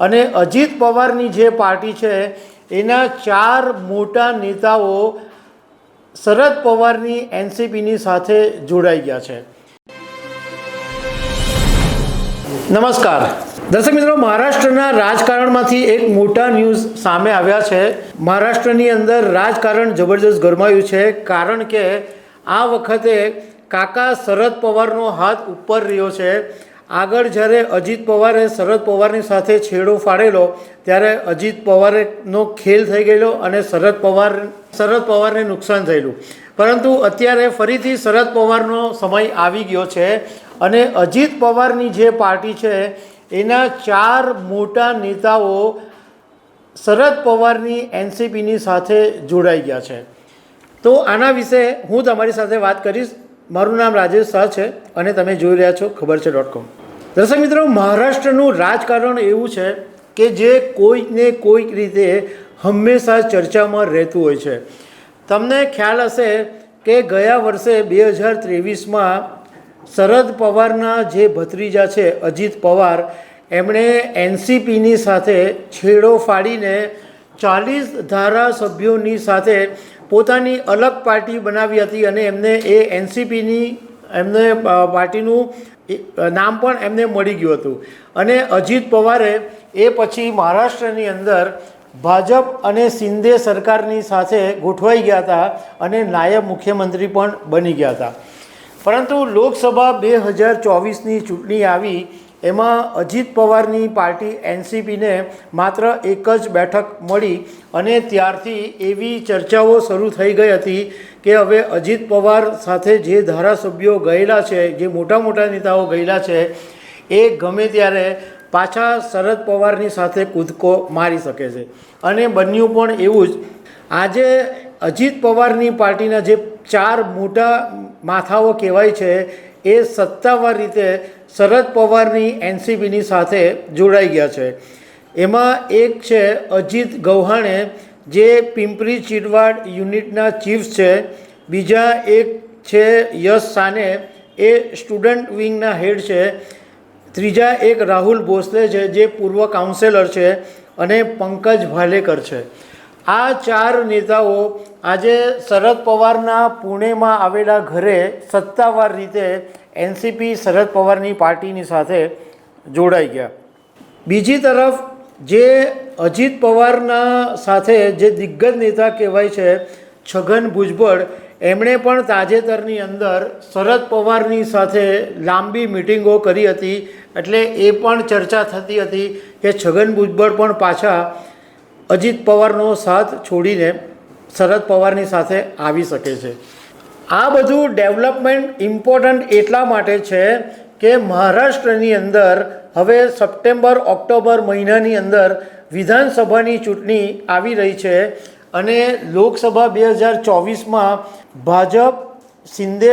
અને અજીત પવારની જે પાર્ટી છે, એના ચાર મોટા નેતાઓ શરદ પવારની એનસીપીની સાથે જોડાઈ ગયા છે. નમસ્કાર. દર્શક મિત્રો, મહારાષ્ટ્રના રાજકારણમાંથી એક મોટા ન્યૂઝ સામે આવ્યા છે. મહારાષ્ટ્રની અંદર રાજકારણ જબરજસ્ત ગરમાયું છે, કારણ કે આ વખતે કાકા શરદ પવારનો હાથ ઉપર રહ્યો છે. આગળ જ્યારે અજીત પવારે શરદ પવારની સાથે છેડો ફાડેલો, ત્યારે અજીત પવારેનો ખેલ થઈ ગયેલો અને શરદ પવાર, શરદ પવારને નુકસાન થયેલું. પરંતુ અત્યારે ફરીથી શરદ પવારનો સમય આવી ગયો છે અને અજીત પવારની જે પાર્ટી છે, એના ચાર મોટા નેતાઓ શરદ પવારની એનસીપીની સાથે જોડાઈ ગયા છે. તો આના વિશે હું તમારી સાથે વાત કરીશ. મારું નામ રાજેશ શાહ છે અને તમે જોઈ રહ્યા છો ખબર છે ડોટ કોમ દર્શક મિત્રો, મહારાષ્ટ્રનું રાજકારણ એવું છે કે જે કોઈકને કોઈક રીતે હંમેશા ચર્ચામાં રહેતું હોય છે. તમને ખ્યાલ હશે કે ગયા વર્ષે બે હજાર ત્રેવીસમાં શરદ પવારના જે ભત્રીજા છે, અજીત પવાર, એમણે એનસીપીની સાથે છેડો ફાડીને ચાલીસ ધારાસભ્યોની સાથે પોતાની અલગ પાર્ટી બનાવી હતી અને એમને એ એનસીપીની, એમને પાર્ટીનું નામ પણ એમને મળી ગયું હતું. અને અજીત પવારે એ પછી મહારાષ્ટ્રની અંદર ભાજપ અને શિંદે સરકારની સાથે ગોઠવાઈ ગયા હતા અને નાયબ મુખ્યમંત્રી પણ બની ગયા હતા. પરંતુ લોકસભા બે હજાર ચોવીસની ચૂંટણી આવી એમાં અજીત પવારની પાર્ટી એનસીપીને માત્ર એક જ બેઠક મળી અને ત્યારથી એવી ચર્ચાઓ શરૂ થઈ ગઈ હતી કે હવે અજીત પવાર સાથે જે ધારાસભ્યો ગયેલા છે, જે મોટા મોટા નેતાઓ ગયેલા છે, એ ગમે ત્યારે પાછા શરદ પવારની સાથે કૂદકો મારી શકે છે. અને બન્યું પણ એવું જ. આજે અજીત પવારની પાર્ટીના જે ચાર મોટા માથાઓ કહેવાય છે એ સત્તાવાર રીતે શરદ પવારની એનસીપીની સાથે જોડાઈ ગયા છે. એમાં એક છે અજીત ગૌહાણે, જે પિંપરી ચીડવાડ યુનિટના ચીફ છે. બીજા એક છે યશ સાને, એ સ્ટુડન્ટ વિંગના હેડ છે. ત્રીજા એક રાહુલ ભોસલે છે, જે પૂર્વ કાઉન્સેલર છે અને પંકજ ભાલેકર છે. આ ચાર નેતાઓ આજે શરદ પવારના પુણેમાં આવેલા ઘરે સત્તાવાર રીતે એનસીપી શરદ પવારની પાર્ટીની સાથે જોડાઈ ગયા. બીજી તરફ જે અજીત પવારના સાથે જે દિગ્ગજ નેતા કહેવાય છે, છગન ભુજબળ, એમણે પણ તાજેતરની અંદર શરદ પવારની સાથે લાંબી મિટિંગો કરી હતી. એટલે એ પણ ચર્ચા થતી હતી કે છગન ભુજબળ પણ પાછા અજીત પવારનો સાથ છોડીને શરદ પવારની સાથે આવી શકે છે. આ બધું ડેવલપમેન્ટ ઇમ્પોર્ટન્ટ એટલા માટે છે કે મહારાષ્ટ્રની અંદર હવે સપ્ટેમ્બર, ઓક્ટોબર મહિનાની અંદર વિધાનસભાની ચૂંટણી આવી રહી છે અને લોકસભા બે હજાર ચોવીસમાં ભાજપ શિંદે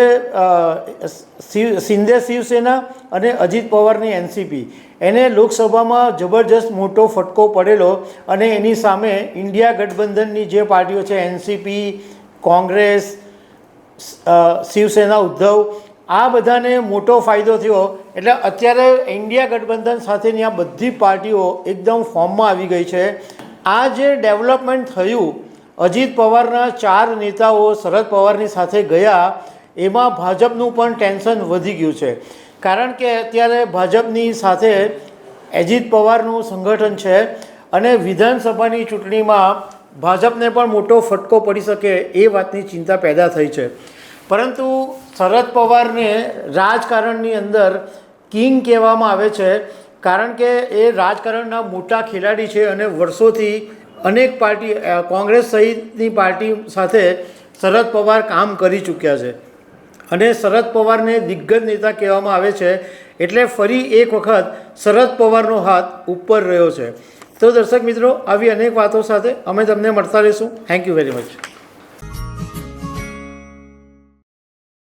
શિવ શિંદે શિવસેના અને અજીત પવારની એનસીપી. એને લોકસભામાં જબરજસ્ત મોટો ફટકો પડેલો અને એની સામે ઇન્ડિયા ગઠબંધનની જે પાર્ટીઓ છે, એનસીપી, કોંગ્રેસ શિવસેના, ઉદ્ધવ, આ બધાને મોટો ફાયદો થયો. એટલે અત્યારે ઇન્ડિયા ગઠબંધન સાથેની આ બધી પાર્ટીઓ એકદમ ફોર્મમાં આવી ગઈ છે. આ જે ડેવલપમેન્ટ થયું અજીત પવારના ચાર નેતાઓ શરદ પવારની સાથે ગયા, એમાં ભાજપનું પણ ટેન્શન વધી ગયું છે. કારણ કે અત્યારે ભાજપની સાથે અજીત પવારનું સંગઠન છે અને વિધાનસભાની ચૂંટણીમાં ભાજપને પણ મોટો ફટકો પડી શકે એ વાતની ચિંતા પેદા થઈ છે. પરંતુ શરદ પવારને રાજકારણની અંદર કિંગ કહેવામાં આવે છે, કારણ કે એ રાજકારણના મોટા ખેલાડી છે અને વર્ષોથી અનેક પાર્ટી કોંગ્રેસ સહિતની પાર્ટી સાથે શરદ પવાર કામ કરી ચૂક્યા છે. અને શરદ પવારને દિગ્ગજ નેતા કહેવામાં આવે છે, એટલે ફરી એક વખત શરદ પવારનો હાથ ઉપર રહ્યો છે. તો દર્શક મિત્રો, આવી અનેક વાતો સાથે અમે તમને મળતા રહીશું. Thank you very much